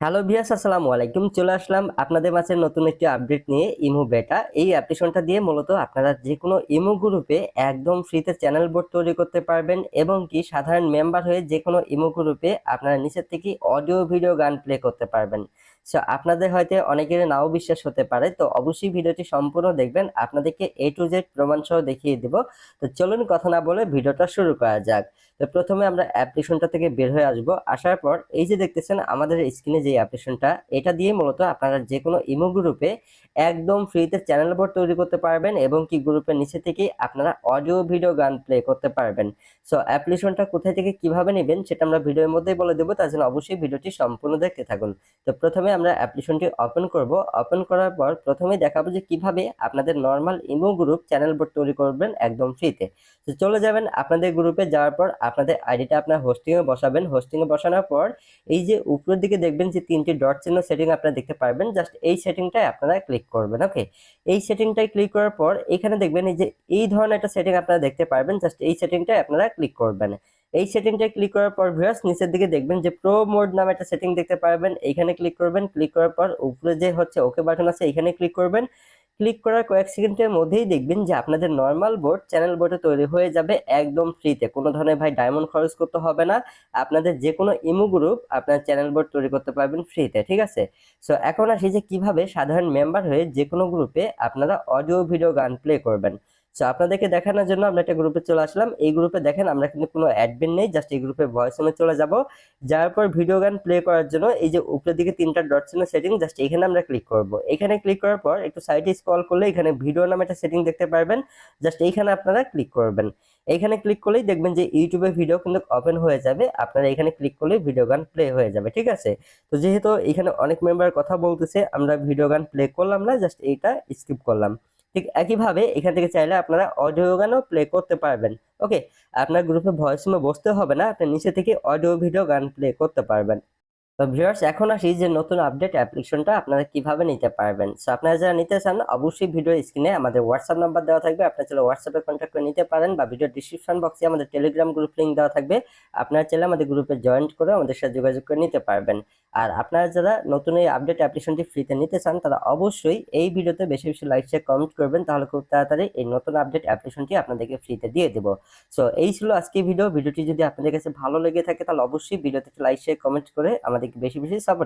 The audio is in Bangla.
হ্যালো ভিয়াস আসসালামু আলাইকুম। চলে আসলাম আপনাদের মাঝে নতুন একটি আপডেট নিয়ে ইমো বেটা এই অ্যাপ্লিকেশনটা দিয়ে মূলত আপনারা যে কোনো ইমো গ্রুপে একদম ফ্রিতে চ্যানেল বোর্ড তৈরি করতে পারবেন এবং কি সাধারণ মেম্বার হয়ে যে কোনো ইমো গ্রুপে আপনারা নিচের থেকে অডিও ভিডিও গান প্লে করতে পারবেন। সো আপনাদের হয়তো অনেকের নাও বিশ্বাস হতে পারে, তো অবশ্যই ভিডিওটি সম্পূর্ণ দেখবেন। আপনাদেরকে এ টু জেড প্রমাণ সহ দেখিয়ে দিব। তো চলুন কথা না বলে ভিডিওটা শুরু করা যাক। তো প্রথমে আমরা অ্যাপ্লিকেশনটা থেকে বের হয়ে আসব। আসার পর এই যে দেখতেছেন, আমাদের স্ক্রিনে যে অ্যাপ্লিকেশনটা, এটা দিয়ে মূলত আপনারা যে কোনো ইমো গ্রুপে একদম ফ্রিতে চ্যানেল বোর্ড তৈরি করতে পারবেন এবং কি গ্রুপের নিচে থেকেই আপনারা অডিও, ভিডিও, গান প্লে করতে পারবেন। সো অ্যাপ্লিকেশনটা কোথায় থেকে কীভাবে নেবেন সেটা আমরা ভিডিওর মধ্যেই বলে দেবো, তার জন্য অবশ্যই ভিডিওটি সম্পূর্ণ দেখতে থাকুন। তো প্রথমে আমরা অ্যাপ্লিকেশনটি ওপেন করব। ওপেন করার পর প্রথমে দেখাবো যে কীভাবে আপনাদের normal imo group channel board তৈরি করবেন একদম ফ্রিতে। তো চলে যাবেন আপনাদের গ্রুপে যাওয়ার পর আপনাদের আইডিটা আপনার হোস্টিংয়ে বসাবেন। হোস্টিংয়ে বসানোর পর এই যে উপরের দিকে দেখবেন যে তিনটি ডট চিহ্ন সেটিং আপনারা দেখতে পারবেন। জাস্ট এই সেটিংটায় আপনারা ক্লিক করবেন ওকে এই সেটিংটায় ক্লিক করার পর এখানে দেখবেন এই যে এই ধরনের একটা সেটিং আপনারা দেখতে পারবেন। জাস্ট এই সেটিংটায় আপনারা ক্লিক করবেন। এই সেটিংটায় ক্লিক করার পর ভিউয়ার্স নিচের দিকে দেখবেন যে প্রো মোড নামে একটা সেটিং দেখতে পারবেন। এইখানে ক্লিক করবেন। ক্লিক করার পর উপরে যে হচ্ছে ওকে বাটন আছে, এখানে ক্লিক করবেন। ক্লিক করার কয়েক সেকেন্ডের মধ্যেই দেখবেন যে আপনাদের নর্মাল বোর্ড চ্যানেল বোর্ডে তৈরি হয়ে যাবে একদম ফ্রিতে কোনো ধরনের ভাই ডায়মন্ড খরচ করতে হবে না। আপনাদের যে কোনো ইমো গ্রুপ আপনার চ্যানেল বোর্ড তৈরি করতে পারবেন ফ্রিতে ঠিক আছে? সো এখন আসি যে কীভাবে সাধারণ মেম্বার হয়ে যে কোনো গ্রুপে আপনারা অডিও ভিডিও গান প্লে করবেন। সো আপনাদেরকে দেখানোর জন্য আমরা একটা গ্রুপে চলে আসলাম। এই গ্রুপে দেখেন, আমরা কিন্তু কোনো অ্যাডমিন নেই জাস্ট এই গ্রুপে ভয়েস রুমে চলে যাব। যাওয়ার পর ভিডিও গান প্লে করার জন্য এই যে উপরের দিকে তিনটা ডট চিহ্ন সেটিং জাস্ট এখানে আমরা ক্লিক করব। এখানে ক্লিক করার পর একটু সাইডে স্ক্রল করলে এখানে ভিডিও নামে একটা সেটিং দেখতে পারবেন। জাস্ট এইখানে আপনারা ক্লিক করবেন। এইখানে ক্লিক করলেই দেখবেন যে ইউটিউবে ভিডিও কিন্তু ওপেন হয়ে যাবে। আপনারা এখানে ক্লিক করলেই ভিডিও গান প্লে হয়ে যাবে, ঠিক আছে? তো যেহেতু এখানে অনেক মেম্বার কথা বলতেছে, আমরা ভিডিও গান প্লে করলাম না জাস্ট এইটা স্কিপ করলাম। ঠিক একইভাবে এখান থেকে চাইলে আপনারা অডিও গানও প্লে করতে পারবেন। ওকে আপনার গ্রুপে ভয়েস বসতে হবে না, আপনি নিচে থেকে অডিও ভিডিও গান প্লে করতে পারবেন। তো ভিউয়ার্স এখন আসি যে নতুন আপডেট অ্যাপ্লিকেশনটা আপনারা কীভাবে নিতে পারবেন। সো আপনারা যারা নিতে চান, অবশ্যই ভিডিও স্ক্রিনে আমাদের হোয়াটসঅ্যাপ নাম্বার দেওয়া থাকবে। আপনারা চাইলে হোয়াটসঅ্যাপে কন্ট্যাক্ট করে নিতে পারেন বা ভিডিও ডিসক্রিপশন বক্সে আমাদের টেলিগ্রাম গ্রুপ লিঙ্ক দেওয়া থাকবে। আপনারা চাইলে আমাদের গ্রুপে জয়েন করে আমাদের সাথে যোগাযোগ করে নিতে পারবেন। আর আপনারা যারা নতুন এই আপডেট অ্যাপ্লিকেশনটি ফ্রিতে নিতে চান, তারা অবশ্যই এই ভিডিওতে বেশি বেশি লাইক শেয়ার কমেন্ট করবেন। তাহলে খুব তাড়াতাড়ি এই নতুন আপডেট অ্যাপ্লিকেশনটি আপনাদেরকে ফ্রিতে দিয়ে দেবো। সো এই ছিল আজকে ভিডিও ভিডিওটি যদি আপনাদের কাছে ভালো লেগে থাকে, তাহলে অবশ্যই ভিডিওতে লাইক শেয়ার কমেন্ট করে আমাদেরকে বেশি বেশি সাপোর্ট